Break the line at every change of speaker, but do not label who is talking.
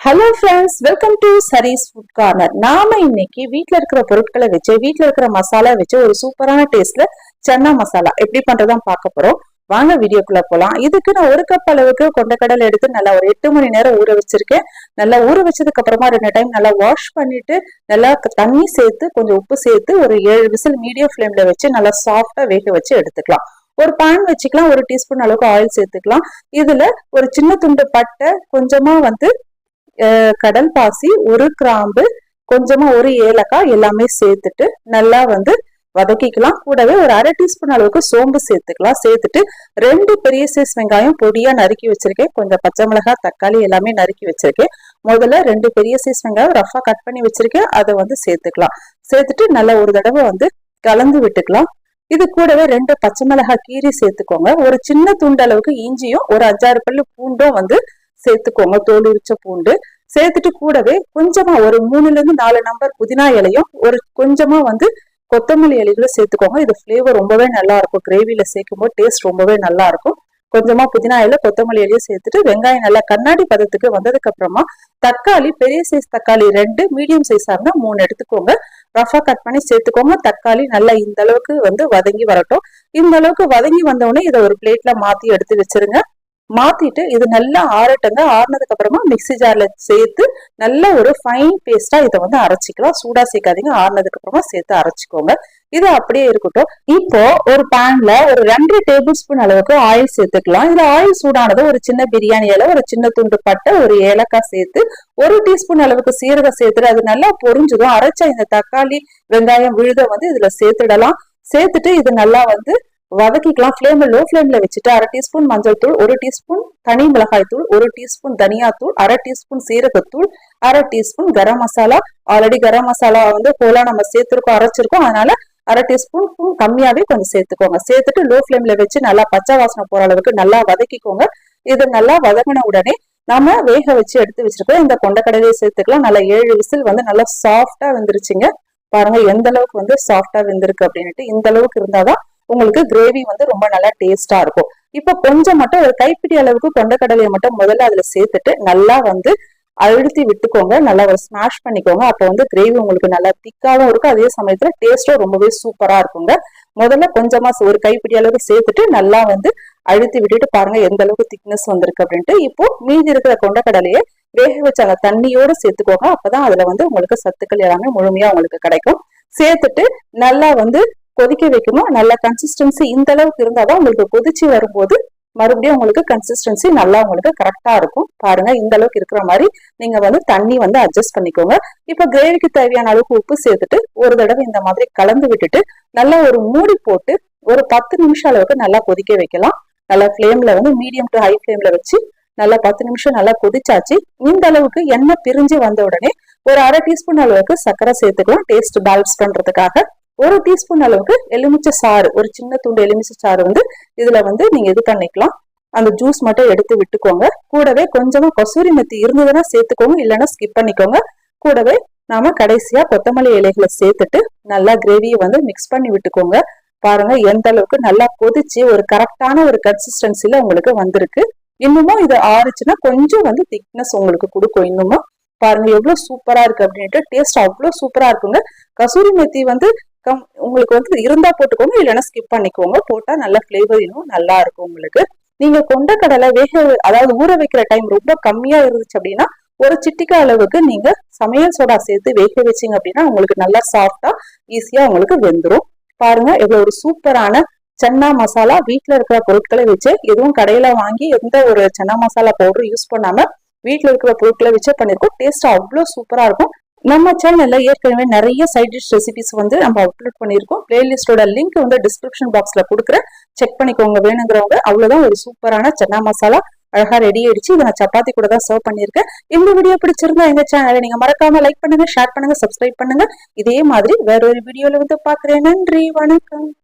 Hello friends welcome to Sari's food corner நாம இன்னைக்கு வீட்டில் இருக்கிற பொருட்களை வச்சு வீட்டில் இருக்கிற மசாலா வச்சு ஒரு சூப்பரான டேஸ்ட்ல சன்னா மசாலா. எப்படி பண்றதான் பார்க்க போறோம். வாங்க வீடியோக்குள்ள போலாம். இதுக்கு நான் ஒரு கப் அளவுக்கு கொண்டக்கடலை எடுத்து நல்லா ஒரு எட்டு மணி நேரம் ஊற வச்சிருக்கேன். நல்லா ஊற வச்சதுக்கு அப்புறமா ரெண்டு டைம் நல்லா வாஷ் பண்ணிட்டு நல்லா தண்ணி சேர்த்து கொஞ்சம் உப்பு சேர்த்து ஒரு ஏழு விசில் மீடியம் ஃப்ளேம்ல வச்சு நல்லா சாஃப்டா வேக வச்சு எடுத்துக்கலாம். ஒரு பேன் வச்சுக்கலாம். ஒரு டீஸ்பூன் அளவுக்கு ஆயில் சேர்த்துக்கலாம். இதுல ஒரு சின்ன துண்டு பட்டை கொஞ்சமா வந்து கடல் பாசி ஒரு கிராம்பு கொஞ்சமா ஒரு ஏலக்காய் எல்லாமே சேர்த்துட்டு நல்லா வந்து வதக்கிக்கலாம். கூடவே ஒரு அரை டீஸ்பூன் அளவுக்கு சோம்பு சேர்த்துக்கலாம். சேர்த்துட்டு ரெண்டு பெரிய சைஸ் வெங்காயம் பொடியா நறுக்கி வச்சிருக்கேன். கொஞ்சம் பச்சை மிளகாய் தக்காளி எல்லாமே நறுக்கி வச்சிருக்கேன். முதல்ல ரெண்டு பெரிய சைஸ் வெங்காயம் ரஃபா கட் பண்ணி வச்சிருக்கேன். அதை வந்து சேர்த்துக்கலாம். சேர்த்துட்டு நல்லா ஒரு தடவை வந்து கலந்து விட்டுக்கலாம். இது கூடவே ரெண்டு பச்சை மிளகாய் கீரி சேர்த்துக்கோங்க. ஒரு சின்ன துண்டு அளவுக்கு இஞ்சியும் ஒரு அஞ்சாறு பல்லு பூண்டும் வந்து சேர்த்துக்கோங்க தோல் உரிச்ச பூண்டு சேர்த்துட்டு கூடவே கொஞ்சமா ஒரு மூணுல இருந்து நாலு நம்பர் புதினா இலையும் ஒரு கொஞ்சமா வந்து கொத்தமல்லி இலைகளும் சேர்த்துக்கோங்க. இது ஃப்ளேவர் ரொம்பவே நல்லா இருக்கும். கிரேவியில சேர்க்கும் போது டேஸ்ட் ரொம்பவே நல்லா இருக்கும். கொஞ்சமா புதினா இலை கொத்தமல்லி இலையும் சேர்த்துட்டு வெங்காயம் நல்லா கண்ணாடி பதத்துக்கு வந்ததுக்கு அப்புறமா தக்காளி பெரிய சைஸ் தக்காளி ரெண்டு மீடியம் சைஸா இருந்தா மூணு எடுத்துக்கோங்க. ரஃபா கட் பண்ணி சேர்த்துக்கோங்க. தக்காளி நல்லா இந்த அளவுக்கு வந்து வதங்கி வரட்டும். இந்த அளவுக்கு வதங்கி வந்தோடனே இதை ஒரு பிளேட்ல மாத்தி எடுத்து வச்சிருங்க. மாத்திட்டு இது நல்லா ஆறட்டுங்க. ஆறுனதுக்கு அப்புறமா மிக்ஸி ஜார்ல சேர்த்து நல்ல ஒரு ஃபைன் பேஸ்டா இதை வந்து அரைச்சிக்கலாம். சூடா சேர்க்காதீங்க. ஆறுனதுக்கு அப்புறமா சேர்த்து அரைச்சிக்கோங்க. இது அப்படியே இருக்கட்டும். இப்போ ஒரு பேன்ல ஒரு ரெண்டு டேபிள் ஸ்பூன் அளவுக்கு ஆயில் சேர்த்துக்கலாம். இதுல ஆயில் சூடானது ஒரு சின்ன பிரியாணி இலை ஒரு சின்ன துண்டு பட்டை ஒரு ஏலக்காய் சேர்த்து ஒரு டீஸ்பூன் அளவுக்கு சீரகம் சேர்த்துட்டு அது நல்லா பொரிஞ்சதும் அரைச்ச இந்த தக்காளி வெங்காயம் விழுத வந்து இதுல சேர்த்துடலாம். சேர்த்துட்டு இது நல்லா வந்து வதக்கிக்கலாம். ஃப்ளேம்ல லோ ஃப்ளேம்ல வச்சுட்டு அரை டீஸ்பூன் மஞ்சள் தூள் ஒரு டீஸ்பூன் தனி மிளகாய் தூள் ஒரு டீஸ்பூன் தனியா தூள் அரை டீஸ்பூன் சீரகத்தூள் அரை டீஸ்பூன் கரம் மசாலா. ஆல்ரெடி கரம் மசாலா வந்து போலா நம்ம சேர்த்துருக்கோம் அரைச்சிருக்கோம். அதனால அரை டீஸ்பூன் கம்மியாவே கொஞ்சம் சேர்த்துக்கோங்க. சேர்த்துட்டு லோ ஃப்ளேம்ல வச்சு நல்லா பச்சை வாசனை போற அளவுக்கு நல்லா வதக்கிக்கோங்க. இது நல்லா வதங்கின உடனே நாம வேக வச்சு எடுத்து வச்சிருக்கோம் இந்த கொண்டக்கடலையை சேர்த்துக்கலாம். நல்லா ஏழு விசில் வந்து நல்லா சாஃப்டா வெந்துருச்சுங்க. பாருங்க எந்த அளவுக்கு வந்து சாஃப்டா வெந்திருக்கு அப்படின்ட்டு இந்த அளவுக்கு இருந்தாதான் உங்களுக்கு கிரேவி வந்து ரொம்ப நல்லா டேஸ்டா இருக்கும். இப்போ கொஞ்சம் மட்டும் ஒரு கைப்பிடி அளவுக்கு கொண்டக்கடலையை மட்டும் முதல்ல அதுல சேர்த்துட்டு நல்லா வந்து அழுத்தி விட்டுக்கோங்க. நல்லா ஒரு ஸ்மாஷ் பண்ணிக்கோங்க. அப்போ வந்து கிரேவி உங்களுக்கு நல்லா திக்காவும் இருக்கும். அதே சமயத்துல டேஸ்டும் ரொம்பவே சூப்பரா இருக்குங்க. முதல்ல கொஞ்சமா ஒரு கைப்பிடி அளவுக்கு சேர்த்துட்டு நல்லா வந்து அழுத்தி விட்டுட்டு பாருங்க எந்த அளவுக்கு திக்னஸ் வந்திருக்கு அப்படின்ட்டு. இப்போ மீதி இருக்கிற கொண்டக்கடலையை வேக வச்ச அந்த தண்ணியோட சேர்த்துக்கோங்க. அப்பதான் அதுல வந்து உங்களுக்கு சத்துக்கள் எல்லாமே முழுமையா உங்களுக்கு கிடைக்கும். சேர்த்துட்டு நல்லா வந்து கொதிக்க வைக்கணும் நல்ல கன்சிஸ்டன்சி இந்த அளவுக்கு இருந்தாதான் உங்களுக்கு கொதிச்சு வரும்போது மறுபடியும் உங்களுக்கு கன்சிஸ்டன்சி நல்லா உங்களுக்கு கரெக்டா இருக்கும். பாருங்க இந்த அளவுக்கு இருக்கிற மாதிரி நீங்க வந்து தண்ணி வந்து அட்ஜஸ்ட் பண்ணிக்கோங்க. இப்ப கிரேவிக்கு தேவையான அளவுக்கு உப்பு சேர்த்துட்டு ஒரு தடவை இந்த மாதிரி கலந்து விட்டுட்டு நல்லா ஒரு மூடி போட்டு ஒரு பத்து நிமிஷம் அளவுக்கு நல்லா கொதிக்க வைக்கலாம். நல்லா ஃப்ளேம்ல வந்து மீடியம் டு ஹை ஃப்ளேம்ல வச்சு நல்லா பத்து நிமிஷம் நல்லா கொதிச்சாச்சு. இந்த அளவுக்கு எண்ணெய் பிரிஞ்சு வந்த உடனே ஒரு அரை டீஸ்பூன் அளவுக்கு சர்க்கரை சேர்த்துக்கலாம். டேஸ்ட் பேலன்ஸ் பண்றதுக்காக. ஒரு டீஸ்பூன் அளவுக்கு எலுமிச்சை சாறு ஒரு சின்ன துண்டு எலுமிச்சை சாறு வந்து இதுல வந்து நீங்க இது பண்ணிக்கலாம். அந்த ஜூஸ் மட்டும் எடுத்து விட்டுக்கோங்க. கூடவே கொஞ்சமா கசூரி மெத்தி இருந்ததுன்னா சேர்த்துக்கோங்க இல்லைன்னா ஸ்கிப் பண்ணிக்கோங்க. கூடவே நாம கடைசியா கொத்தமல்லி இலைகளை சேர்த்துட்டு நல்லா கிரேவியை வந்து மிக்ஸ் பண்ணி விட்டுக்கோங்க. பாருங்க எந்த அளவுக்கு நல்லா கொதிச்சு ஒரு கரெக்டான ஒரு கன்சிஸ்டன்சில உங்களுக்கு வந்திருக்கு. இன்னமும் இது ஆறுச்சுன்னா கொஞ்சம் வந்து திக்னஸ் உங்களுக்கு கொடுக்கும் இன்னமும். பாருங்க எவ்வளவு சூப்பரா இருக்கு அப்படின்ட்டு டேஸ்ட் அவ்வளவு சூப்பரா இருக்குங்க. கசூரி மெத்தி வந்து கம் உங்களுக்கு வந்து இருந்தா போட்டுக்கோங்க இல்லைன்னா ஸ்கிப் பண்ணிக்கோங்க. போட்டா நல்ல ஃபிளேவர் இன்னும் நல்லா இருக்கும் உங்களுக்கு. நீங்க கடலை வேக அதாவது ஊற வைக்கிற டைம் ரொம்ப கம்மியா இருந்துச்சு அப்படின்னா ஒரு சிட்டிக்கா அளவுக்கு நீங்க சமையல் சோடா சேர்த்து வேக வச்சிங்க அப்படின்னா உங்களுக்கு நல்லா சாஃப்டா ஈஸியா உங்களுக்கு வெந்துடும் பாருங்க எவ்வளவு ஒரு சூப்பரான சன்னா மசாலா வீட்டில் இருக்கிற பொருட்களை வச்சு எதுவும் கடையில வாங்கி எந்த ஒரு சன்னா மசாலா பவுடரும் யூஸ் பண்ணாம வீட்டில் இருக்கிற பொருட்களை வச்சு பண்ணிருக்கோம். டேஸ்ட் அவ்வளவு சூப்பரா இருக்கும். நம்ம சேனல்ல ஏற்கனவே நிறைய சைட் டிஷ் ரெசிபிஸ் வந்து நம்ம அப்லோட் பண்ணியிருக்கோம். பிளேலிஸ்டோட லிங்க் வந்து டிஸ்கிரிப்ஷன் பாக்ஸ்ல கொடுக்குறேன். செக் பண்ணிக்கோங்க. வேணுங்கிறவங்க அவ்வளவுதான் ஒரு சூப்பரான சன்னா மசாலா அழகா ரெடி ஆயிடுச்சு. இதை நான் சப்பாத்தி கூட தான் சர்வ் பண்ணியிருக்கேன். இந்த வீடியோ பிடிச்சிருந்தா எங்க சேனலை நீங்க மறக்காம லைக் பண்ணுங்க ஷேர் பண்ணுங்க சப்ஸ்கிரைப் பண்ணுங்க. இதே மாதிரி வேற ஒரு வீடியோல வந்து பாக்குறேன் நன்றி. வணக்கம்.